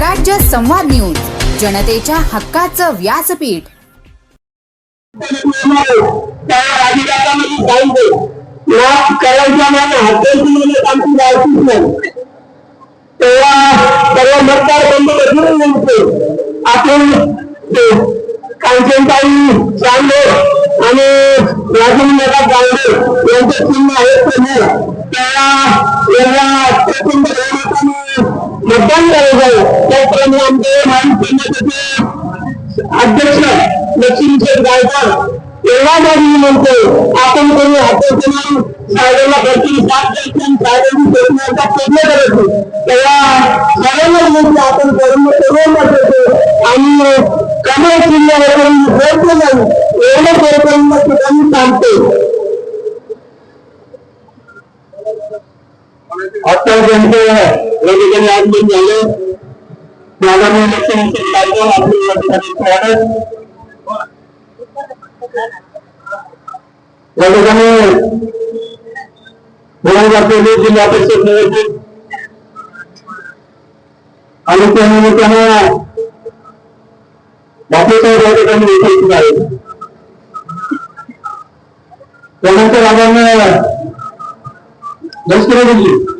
स्वराज्य संवाद न्यूज जनतेच्या हक्काचं व्यासपीठ. त्या तेव्हा सर्व मतदार बदलून आपण कांचनताई चांदे आणि राजेंद्रनाथ यांचे चिन्ह आहेत तेव्हा यांना त्याचप्रमाणे आमचे अध्यक्ष गायकर एवढा म्हणतो आपण कोणी हाताच्या साहेबांना भरती साथ द्यायची आणि साहेबांनी प्रयत्न करायचो तेव्हा विनंती आपण करून करून बसायचो आणि प्रयत्न नाही एवढं प्रयत्न सांगतो. या ठिकाणी आगमन झालं आगामी इलेक्शनचे कार्यक्रम आपल्या या ठिकाणी स्वागत या ठिकाणी बोलून असलेले जिल्हा परिषद नियोजित आणि त्या निमित्तानं बापूसाहेब या ठिकाणी उपस्थित आहेत त्यानंतर आपण लष्करी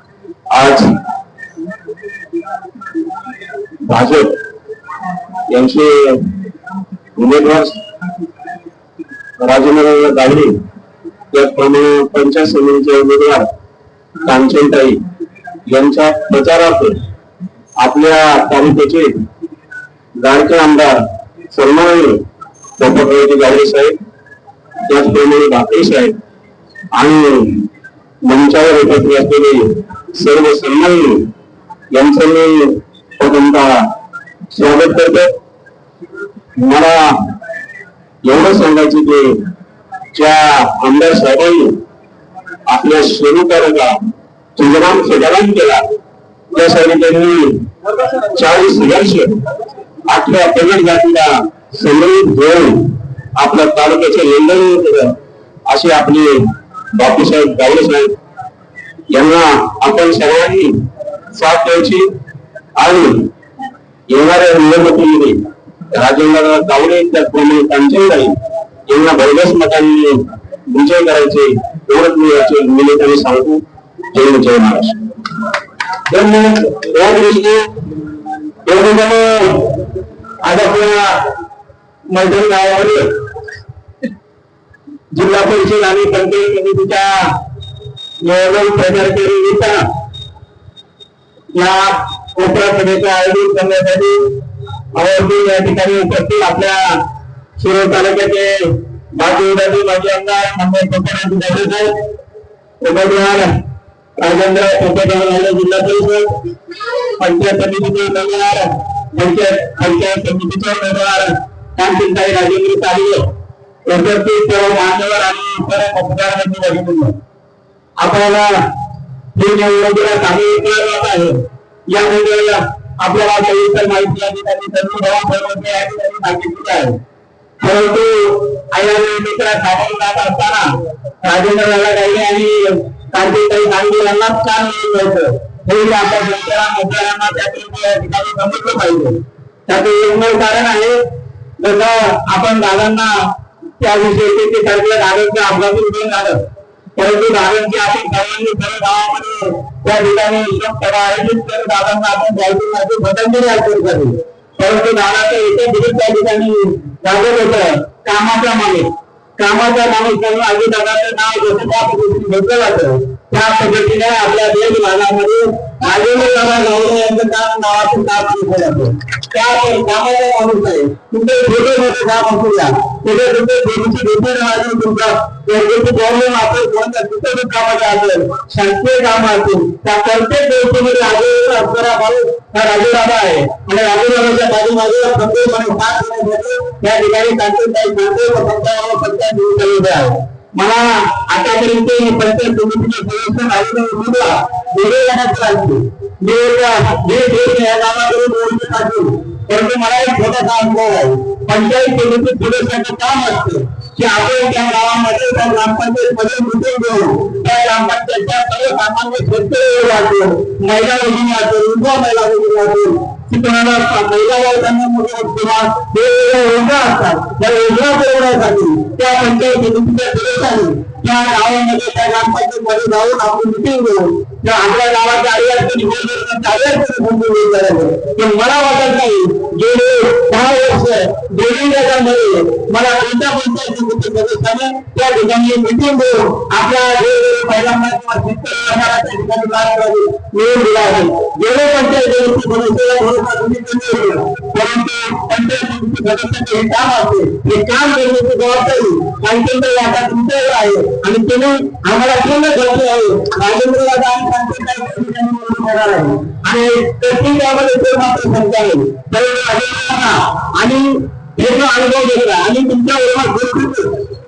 आज भाजप यांचे उमेदवार राजेंद्र गावडे त्याचप्रमाणे पंचायत समितीचे उमेदवार कांचनताई यांच्या प्रचारार्थ आपल्या तालुक्याचे लाडके आमदार सन्माननीय गोपाळजी गावडे साहेब त्याचप्रमाणे भाकरे साहेब आणि मंचावर उपस्थित असलेले सर्व सन्माननीय यांचं मी प्रथमतः स्वागत करतो. मला एवढं सांगायचं की ज्या आमदार साहेबांनी आपल्या स्वरूपाला तुझराम फेडाराम केला त्यासाठी त्यांनी चाळीस वर्ष आठव्या कन्नड जातीला संग्रहित घेऊन आपल्या तालुक्याचे लेंडन केलं असे आपले बापूसाहेब गावडे साहेब यांना आपण सर्वांनी साथ द्यायची आणि येणाऱ्या निवडणुकीमध्ये राजेंद्र गावडे त्याचप्रमाणे कांचनताई यांना भरघोस मतांनी विजय करायचे एवढंच मी याचे निमित्ताने सांगतो जय जय महाराष्ट्र. धन्यवाद. या दृष्टीने या ठिकाणी आज आपल्या मैदान गावामध्ये जिल्हा परिषद आणि पंचायत समितीच्या निवडणूक प्रचार या कोपरा सभेचं आयोजन करण्यासाठी आवर्जून या ठिकाणी उपस्थित आपल्या शिरोळ तालुक्याचे माजी माजी आमदार कोपराचे उमेदवार राजेंद्र कोपेगाव जिल्हा परिषद पंचायत समितीचे उमेदवार पंचायत पंचायत समितीचे उमेदवार राजेंद्र उपस्थित सर्व मान्यवर आणि अभिनंदन आपल्याला हे निवडणुकीला काही जात आहे. यामध्ये आपल्याला सविस्तर माहिती या सांगितली आहे परंतु आया मित्र सामोरे जात असताना राजेंद्र दादा गायले आणि कार्तिकताई गांधी का छान मिळतं हे आपल्या शेतकऱ्यांना मोठ्यांना त्यातून समजलं पाहिजे. त्याचं एकमेव कारण आहे जसं आपण दादांना त्या विषयी ते ठरलं दादांचं अपघातून झालं परंतु दादांची अशी सर्वांनी सर्व गावामध्ये त्या ठिकाणी सभा आयोजित करत दादांना आपण जायचं माझे स्वतंत्र आयोजन करू परंतु दादाचं एकच दिवस त्या ठिकाणी लागत होत कामाचा माणूस कामाचा माणूस म्हणून आधी दादाचं नाव जसं त्या पद्धतीने घेतलं जातं त्या पद्धतीने आपल्या देश भागामध्ये राजेंद्र दादा गौरव यांचं काम नावाचं काम घेतलं जातं. त्या कामाचा माणूस आहे. तुमचे छोटे मोठे काम असू द्या. तिथे तुमचे देवीची तुमचा प्रॉब्लेम असेल कोणत्या कुठे कामाचे असेल शासकीय काम त्या प्रत्येक गोष्टीमध्ये हा आहे. आणि साथ या ठिकाणी व पंचावन्न पंचायत आहे मला आतापर्यंत पंचायत समितीचे सदस्य उमेदवार वेगळे मी या परंतु मला एक छोटासा अनुभव आहे. पंचायत समिती सदस्याचं काम असतं की आपण त्या गावामध्ये त्या ग्रामपंचायत मध्ये मुद्दे घेऊन त्या ग्रामपंचायतच्या सर्व सामान्य शेतकरी वाचून महिला वगैरे वाटतो युवा महिला वगैरे वाचून शिकणारा असतात महिला वर्गांना मोठे किंवा वेगवेगळ्या योजना असतात त्या योजना पुरवण्यासाठी त्या पंचायत सदस्यांनी त्या गावामध्ये त्या ग्रामपंचायत मध्ये जाऊन आपण मिटिंग घेऊन आपल्या गावाच्या पण मला वाटत नाही गेले दहा वर्ष दोन्ही गटामध्ये मला कोणत्या पंचायत समिती सदस्याने त्या ठिकाणी मिटिंग घेऊन आपल्या वेगवेगळ्या महिलांना किंवा त्या ठिकाणी मिळून दिला आहे. गेले पंचायत समिती परंतु पंचायत हे काम असते हे काम करण्याची जबाबदारी तुमच्यावर आहे आणि तुम्ही आम्हाला पूर्ण आहे राजेंद्र दादा आणि आणि प्रत्येक ते मात्र संख्या आहे आणि हे जो अनुभव घेतला आणि तुमच्या वर्गात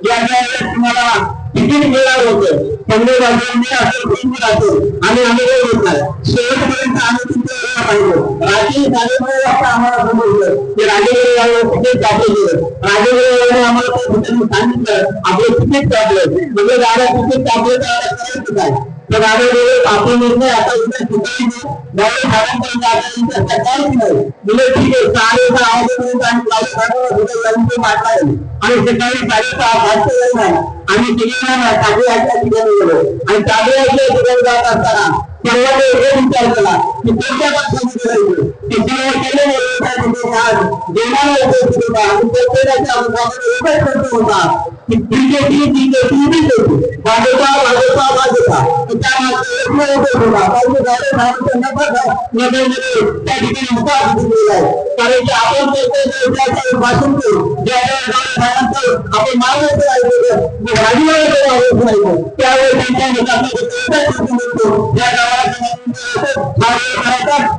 या तुम्हाला तिकीट मिळालं होतं पंधरा बाजूंनी असं कोणी असेल आणि अनुभव घेतला शेवटपर्यंत आम्ही आम्हाला समजलं की कापलं गेलं आम्हाला सांगितलं आपलं कापलं म्हणजे दादा कापलं काय तर निर्णय आता ठीक आहे आवाजापर्यंत आणि मारता येईल आणि सकाळी साडेसहा नाही आम्ही ठिकाणी गेलो आणि टाकूयाच्या ठिकाणी जात असताना सर्वांनी एक विचार केला. की कोणत्या पक्षामध्ये जायचं केले आज देणारा उपस्थित होता प्रत्येकाच्या मुखामध्ये होता की BJP BJP BJP Bhajapa Bhajapa Bhajapa तर होता त्या ठिकाणी दिलेला आहे कारण की आपण त्याचं भाषण करू ज्या आपण मागणी राजीनामा त्यावेळी त्यांच्या मुखामध्ये एकच गावाला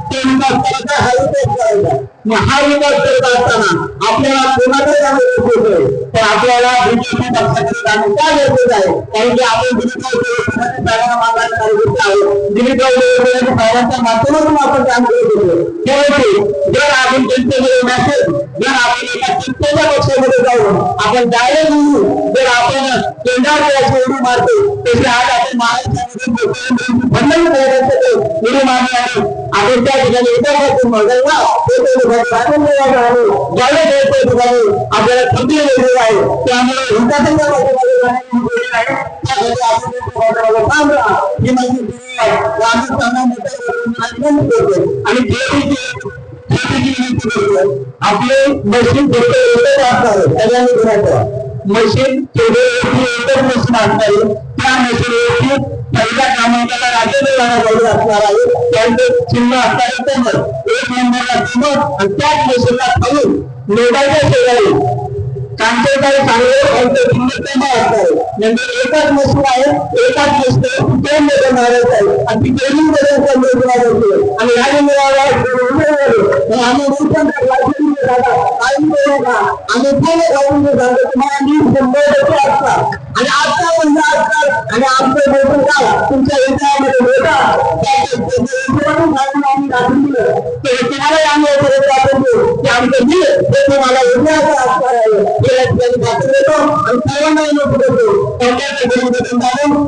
ते विकास करायचा हा विकास करत असताना आपल्याला कोणाकडे जाणं गरजेचं आहे? तर आपल्याला बीजेपी पक्षाकडे जाणं का गरजेचं आहे? कारण की आपण दिलीपराव देशमुखांची मागणारे कार्यकर्ते आहोत दिलीपराव देशमुखांच्या साहेबांच्या माध्यमातून आपण काम करत होतो त्यामुळे जर आपण जनतेमध्ये नसेल जर आपण एका चिंतेच्या पक्षामध्ये जाऊन आपण डायरेक्ट निवडू जर आपण केंद्रावर याची उडी मारतो तसे आज आपण महाराष्ट्रामध्ये बंधन करायचं उडी मारली आहे आपण त्या ठिकाणी एका मगरला मागायला त्या ठिकाणी आपल्याला थंडी वेगळी आहे. त्यामुळे हिंसाचाराच्या त्या आणि आपले मशीन मशीन मशीन असणार त्या मशीन पहिल्या क्रमांकाला राज्य असणार आहे. त्यांचं चिन्ह असणारे समज एक नंबरला समज आणि त्याच मशीनला खाऊन लोकांच्या शेजारी. आमचे काही चांगले आमचे म्हणजे एकच मशीन आहे एकाच मशीन दोन लोक मारायचं आहे आणि ती ट्रेनिंगमध्ये समजून आणि आम्ही रूपन काही करू आम्ही पूर्ण करून जातो तुम्हाला नीट शंभर टक्के असतात आणि आजचा म्हणजे आजकाल आणि आमचं मोठं गाव तुमच्या याच्यामध्ये होता. आम्ही तुम्हाला आम्ही वगैरे दाखवून देऊ की आमचं दिल ते तुम्हाला देतो. आणि सर्वांना करतो.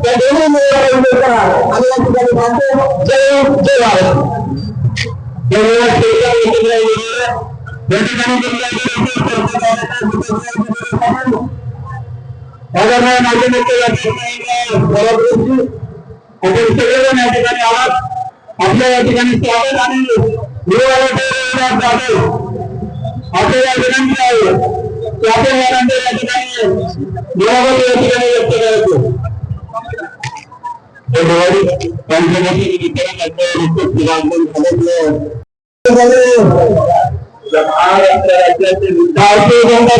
त्या दोन्ही करा. आणि या ठिकाणी सांगतो जय जय भारत. धन्यवाद या ठिकाणी नेते या ठिकाणी आपण सगळेजण या ठिकाणी आपल्या या ठिकाणी स्वागत आणि जाधव आपल्याला विनंती आहे. की आपण या ठिकाणी या ठिकाणी व्यक्त करायचो महाराष्ट्र राज्याचे जनता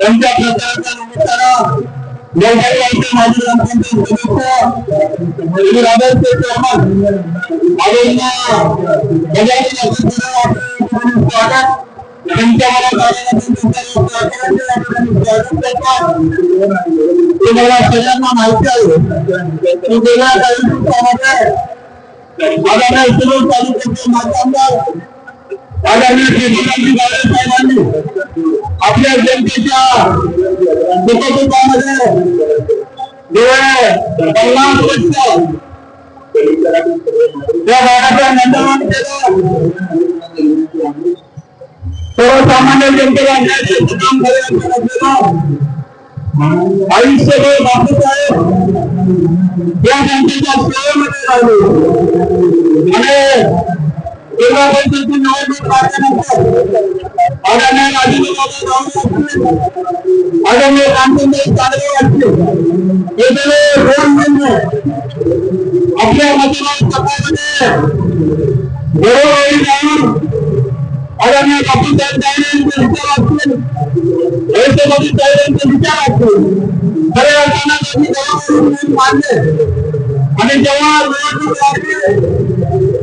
त्यांच्या प्रचाराच्या निमित्तानं व्यवसायाचे माजी ग्रामपंचायत सदस्य श्री राधाचे चेअरमन आदरणीय गजानन अतिथी स्वागत त्यांच्या मला तुम्हाला सगळ्यांना माहिती आहे की गेल्या काही दिवसामध्ये आदरणीय शिरूर तालुक्याचे माध्यमदार आदरणीय साहेबांनी आपल्या जनतेच्या सुखदुःखामध्ये गेले पन्नास वर्ष त्या भागाचं नंदनवन केलं सर्वसामान्य जनतेला काम करण्याचं आयुष्यभर बापूसाहेब या जनतेच्या सेवेमध्ये राहिले. आणि जिल्हा परिषदेची निवडणूक लागल्यानंतर आदरणीय राजेंद्र बाबा राऊत असतील आदरणीय कांतीभाई चांदले असतील हे गेले दोन महिने आपल्या मतदान सभामध्ये घरोघरी जाऊन आदरणीय बापूसाहेब जाणे यांचे विचार असतील राष्ट्रपती साहेबांचे विचार असतील खऱ्या अर्थानं त्यांनी घरोघरी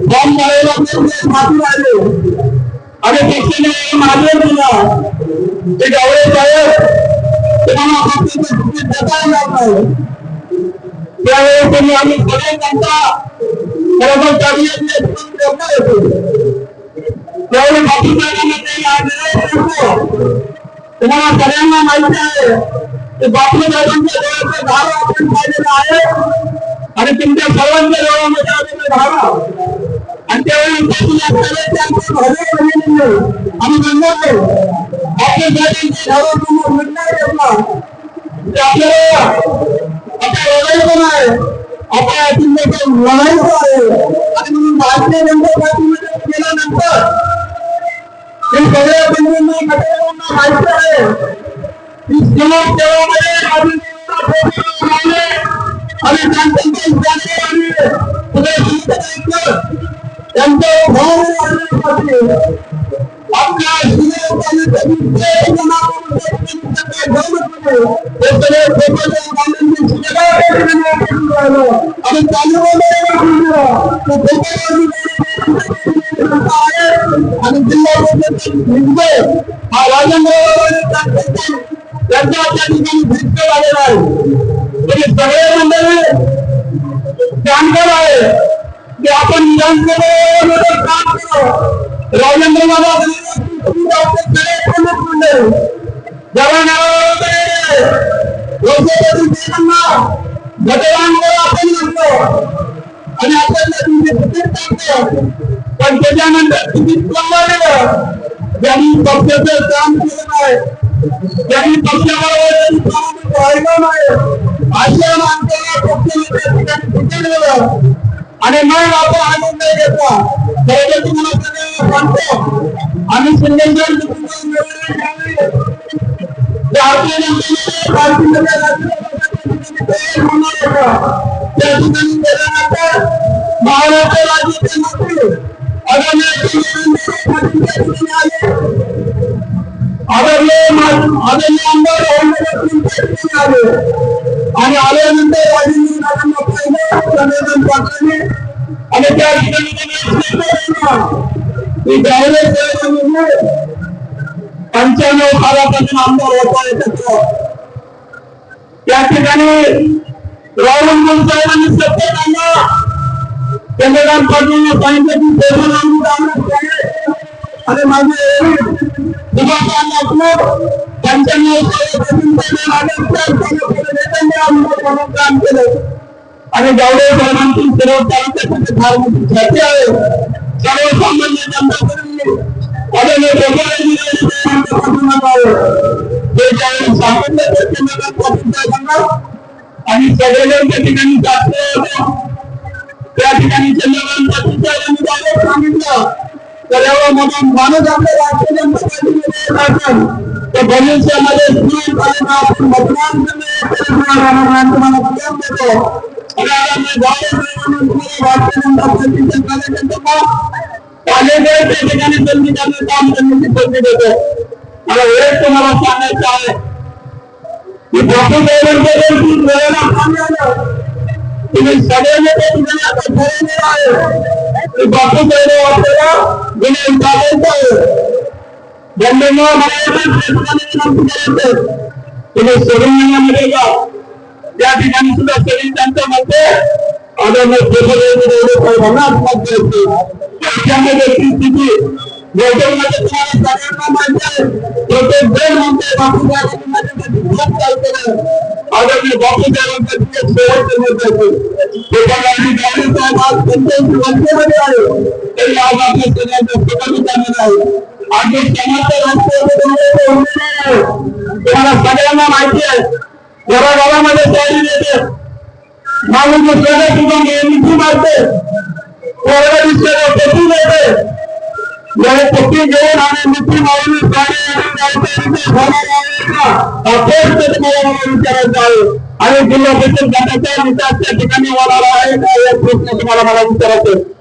बॉम्ब मारायला ते माफी आणि पक्षाने मागे दिला ते गावडे साहेब तुम्हाला पक्षाचं तिकीट देता येणार नाही त्यावेळेस त्यांनी आम्ही सगळे जनता खरोखर काँग्रेसने ठेवलं होते त्यावेळी बापू साहेबांना निर्णय घेतलो तुम्हाला सगळ्यांना माहिती आहे. बापू आपण पाहिलेलं आहे. आणि तुमच्या सर्वांच्या आलेलं धारा. आणि त्यावेळी बापूला सगळ्यांचे आमचे भले बहिणींनी आम्ही म्हणतो बापू साहेबांच्या घरातून निर्णय घेतला की आपल्याला आपल्या लढायचं नाही आपल्या जिल्ह्याचं लढायचं आहे. आणि म्हणून भारतीय जनता पार्टीमध्ये गेल्यानंतर हे सगळ्या बंधूंना घटकांना माहिती आहे. की समाज सेवामध्ये आधी आणि त्यांचं सगळे आणि आणि जिल्हा हा राजेंद्र त्यांच्या त्या ठिकाणी भेट आलेला आहे. सगळे मंडळी आहे. आपण काम केलं राजेंद्र आपण म्हणतो आणि आपल्याला पण त्याच्यानंतर तुम्ही ज्यांनी पक्षाचं काम केलं नाही ज्यांनी पक्षाबरोबर काम नाही अशा माणसाला पक्षाने आणि मग आपण आनंद घेतला. खरं तुम्हाला सगळ्यांना सांगतो. आम्ही सिंधेश्वर भारतीय त्या ठिकाणी गेल्यानंतर महाराष्ट्र राज्याचे मंत्री आदरणीय आले. आमदार आले. आणि आल्यानंतर राजेंद्र त्यांनी काँग्रेस पंच्याण्णव सालापासून आमदार होता येतो त्या ठिकाणी राहुल साहेबांनी सत्तेकांना चंद्रकांत पाटील सांगितलं की तेव्हा आम्ही आणि माझे आणि गावडे साहेबांची सर्व तालुक्याची फार मोठी ख्याती आहे सर्वसामान्य जनता आलेले आणि सगळेजण त्या ठिकाणी जास्त त्या ठिकाणी चंद्रकांत पाटील साहेबांनी सांगितलं तर एवढा मोठा माणूस आपल्या राष्ट्रीय जनता पार्टीमध्ये असेल तर भविष्यामध्ये आपण मतदान करणे तुम्हाला देतो आणि आता मी गावात भारतीय जनता पार्टीच्या कार्यकर्त्यांना कॉलेजवर त्या ठिकाणी संधी त्यांना काम करण्याची संधी देतो मला वेळ तुम्हाला सांगायचं आहे की बापू साहेबांच्या की डोळ्याला पाणी आलं तुम्ही सगळ्यांनी ते तुम्हाला आता ठरवलेलं आहे की बापू साहेब आपल्याला विनय चालायचं आहे ज्यांनी मला विनंती करायचं तुम्ही सोडून महिन्यामध्ये जा त्या ठिकाणी सुद्धा सगळी त्यांच्या मध्ये आदरणीय साहेबांना मत द्यायचे त्याच्यामध्ये ती स्थिती गोष्टीमध्ये तुम्हाला सगळ्यांना माहिती आहे प्रत्येक जण म्हणते बापू साहेबांसाठी खूप चालतं आदरणीय बापू साहेबांचं तिथे शेवटचं मत द्यायचं त्याच्यासाठी गाडी साहेब आज पंचायत मंत्र्यामध्ये आहे तरी आज आपल्या सगळ्यांच्या स्वतः आहे आणि समाजच्या रस्त्यावर तुम्हाला सगळ्यांना माहिती आहे घराघरामध्ये तयारी देते माणूस दुसऱ्याला तुझा निधी मारते. कोरडा दिसते पती देते जर पती घेऊन आणि मिठी मारून विचारायचं आहे. आणि जिल्हा परिषद गटाचा गटाच्या विकासच्या ठिकाणी होणार आहे का? या प्रश्न तुम्हाला मला विचारायचं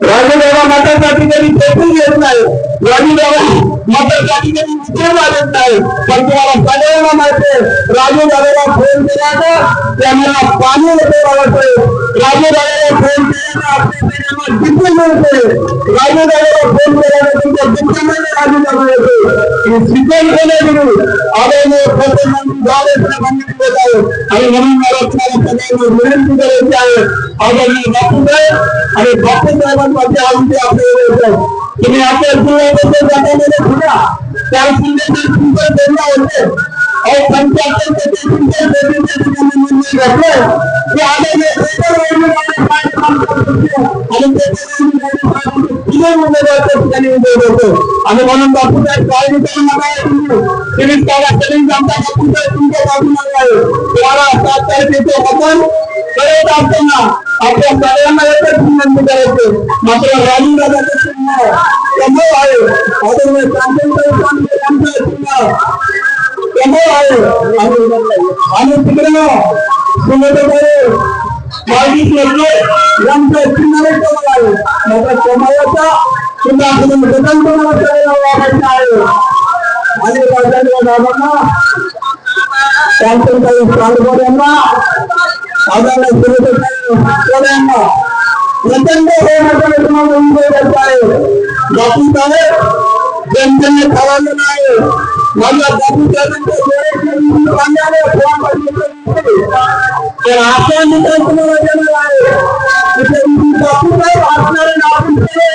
आहे. राजूदादा ठिकाणी कधी पेटून येत नाही. राजूदादा मतासाठी ठिकाणी विचार लागत नाही. पण तुम्हाला सगळ्यांना माहिती आहे राजूदादाला फोन केल्याचा त्यांना पाणी येते बाबासाहेब राजूदादाला फोन केल्याचा आपल्या सगळ्यांना जिद्द मिळते. राजूदादाला फोन केल्याचा तुमच्या जिद्दमध्ये राजूदादा येते. शिकवण केले गुरु आदरणीय प्रधानमंत्री द्वारे सांगितले आहे आणि म्हणून मला तुम्हाला सगळ्यांना विनंती करायची आहे आदरणीय बापूसाहेब आणि बापूसाहेबांमध्ये आमची आपले तुम्ही आपल्या जिल्ह्याबद्दल जाताना सुद्धा त्या जिल्ह्याचे तुमचं बोलणं तुमच्या काय काम आणि होतो आणि म्हणून बापूसाहेब तुमच्या बाजूला आहे तुम्हाला सात तारखेचे मतदान करत असताना आपल्या सगळ्यांना एकच विनंती करायचे मात्र राजू चिन्ह आहे आणि- आणि तिकडे सुमतेकडे माजी यांचं किनारे कमळ आहे मात्र सुद्धा आपण बदल तुम्हाला वापरायचं आहे आणि राजांच्या दादांना काही स्वामी यांना आदरणीय सुमतेकडे प्रचंड होण्याचा तुम्हाला उभे करत आहे बापू साहेब आहे माझ्या बापू साहेबांच्या तर असा निकाल तुम्हाला देणार आहे तिथे बापू साहेब असणार आहे आपण सगळे